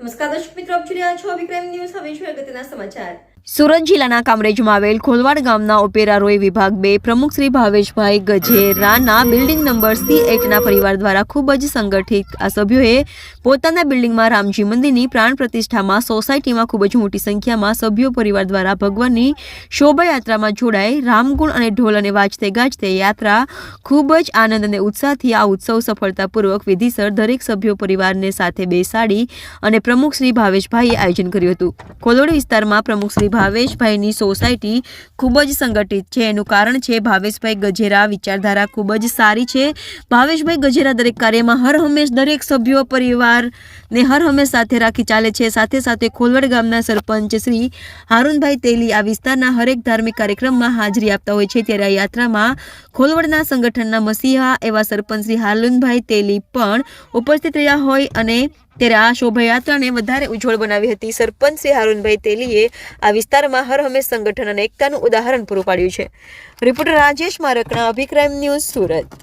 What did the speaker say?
નમસ્કાર દર્શક મિત્રો આપ જોઈ રહ્યા છો વિક્રમ ન્યૂઝ. હવે જોઈએ અગત્યના સમાચાર. સુરત જિલ્લાના કામરેજમાં આવેલ ખોલવાડ ગામના ઓપેરા રોય વિભાગ બે પ્રમુખ શ્રી ભાવેશભાઈ ગજેરાના બિલ્ડિંગ નંબર સી એકના પરિવાર દ્વારા ખૂબ જ સંગઠિત આ સભ્યોએ પોતાના બિલ્ડિંગમાં રામજી મંદિરની પ્રાણ પ્રતિષ્ઠામાં સોસાયટીમાં ખૂબ જ મોટી સંખ્યામાં સભ્યો પરિવાર દ્વારા ભગવાનની શોભાયાત્રામાં જોડાઈ રામગુણ અને ઢોલ અને વાજતે ગાજતે યાત્રા ખૂબ જ આનંદ અને ઉત્સાહથી આ ઉત્સવ સફળતાપૂર્વક વિધિસર દરેક સભ્યો પરિવારને સાથે બેસાડી અને પ્રમુખ શ્રી ભાવેશભાઈએ આયોજન કર્યું હતું. ખોલોડ વિસ્તારમાં પ્રમુખ શ્રી ભાવેશભાઈની સોસાયટી ખૂબ જ સંગઠિત છે. એનું કારણ છે, ભાવેશભાઈ ગજેરા વિચારધારા ખૂબ જ સારી છે. ભાવેશભાઈ ગજેરા દરેક કાર્યમાં હર હંમેશ દરેક સભ્યો, પરિવારને હર હંમેશ સાથે રાખી ચાલે છે. સાથે સાથે ખોલવડ ગામના સરપંચ શ્રી હારૂનભાઈ તેલી આ વિસ્તારના હરેક ધાર્મિક કાર્યક્રમમાં હાજરી આપતા હોય છે. ત્યારે આ યાત્રામાં ખોલવડના સંગઠનના મસીહા એવા સરપંચ શ્રી હારૂનભાઈ તેલી પણ ઉપસ્થિત રહ્યા હોય અને ત્યારે આ શોભાયાત્રાને વધારે ઉજ્જવળ બનાવી હતી. સરપંચ શ્રી હારૂનભાઈ તેલીએ આ વિસ્તારમાં હર હંમેશ સંગઠન અને એકતાનું ઉદાહરણ પૂરું પાડ્યું છે. રિપોર્ટર રાજેશ મારકણા અભિક્રાઇમ ન્યૂઝ સુરત.